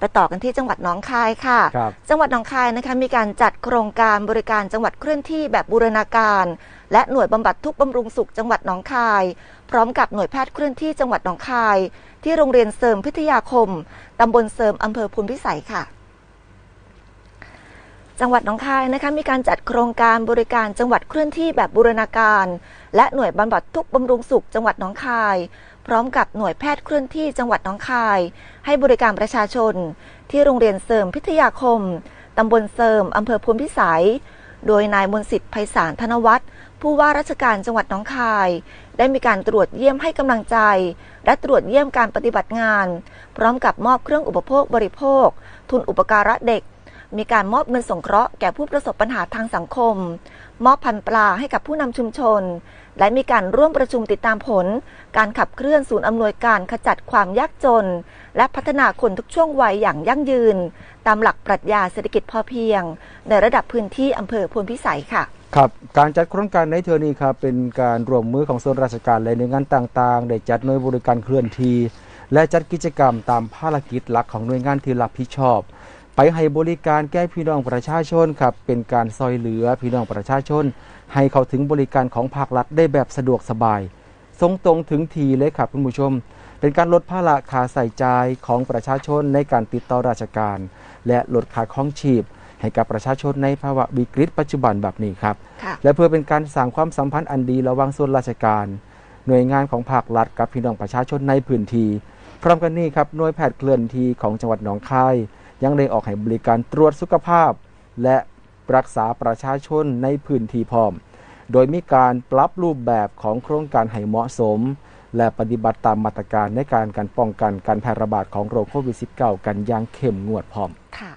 ไปต่อกันที่จังหวัดหนองคายค่ะ ครับจังหวัดหนองคายนะคะมีการจัดโครงการบริการจังหวัดเคลื่อนที่แบบบูรณาการ และหน่วยบำบัดทุกข์บำรุงสุขจังหวัดหนองคาย พร้อมกับหน่วยแพทย์เคลื่อนที่จังหวัดหนองคาย ที่โรงเรียนเสริมพิทยาคมตำบลเสริมอำเภอพุนพิสัยค่ะ จังหวัดหนองคายนะคะมีการจัดโครงการบริการจังหวัดเคลื่อนที่แบบบูรณาการ และหน่วยบำบัดทุกบำรุงสุขจังหวัดหนองคาย พร้อมกับหน่วยแพทย์เคลื่อนที่จังหวัดหนองคาย ให้บริการประชาชน ที่โรงเรียนเสริมพิทยาคมตำบลเสริมอำเภอพุนพิสัย โดยนายมนสิทธิ์ไพศาลธนวัฒน์ผู้ว่าราชการจังหวัดหนองคาย ได้มีการตรวจเยี่ยมให้กำลังใจ และตรวจเยี่ยมการปฏิบัติงาน พร้อมกับมอบเครื่องอุปโภคบริโภค ทุนอุปการะเด็ก มีการมอบเงินสงเคราะห์แก่ผู้ประสบปัญหาทางสังคม มอบพันปลาให้กับผู้นำชุมชน และมีการร่วมประชุมติดตามผล การขับเคลื่อนศูนย์อำนวยการขจัดความยากจน และพัฒนาคนทุกช่วงวัยอย่างยั่งยืน ตามหลักปรัชญาเศรษฐกิจพอเพียง ในระดับพื้นที่อำเภอพลพิสัยค่ะครับการจัดโครงการในเทอนี้ครับเป็นการรวมมือของส่วนราชการและหน่วยงานต่างๆ ได้จัดหน่วยบริการเคลื่อนที่และจัดกิจกรรมตามภารกิจหลักของหน่วยงานที่รับผิดชอบ ไปให้บริการแก่พี่น้องประชาชนครับเป็นการซอยเหลือพี่น้องประชาชน ให้เข้าถึงบริการของภาครัฐได้แบบสะดวกสบายทรงตรงถึงทีเลยครับคุณผู้ชม เป็นการลดภาระค่าใส่จ่ายของประชาชนในการติดต่อราชการ และลดค่าครองชีพ ให้กับประชาชนในภาวะวิกฤตปัจจุบันแบบนี้ครับค่ะและเพื่อเป็นการสร้างความสัมพันธ์อันดีระหว่างส่วนราชการ หน่วยงานของภาครัฐกับพี่น้องประชาชนในพื้นที่พร้อมกันนี้ครับหน่วยแพทย์เคลื่อนที่ของจังหวัดหนองคาย ยังได้ออกให้บริการตรวจสุขภาพ และรักษาประชาชนในพื้นที่พร้อม โดยมีการปรับรูปแบบของโครงการให้เหมาะสม และปฏิบัติตามมาตรการในการการป้องกันการแพร่ระบาดของโรคโควิด -19 กันอย่างเข้มงวดพร้อมค่ะ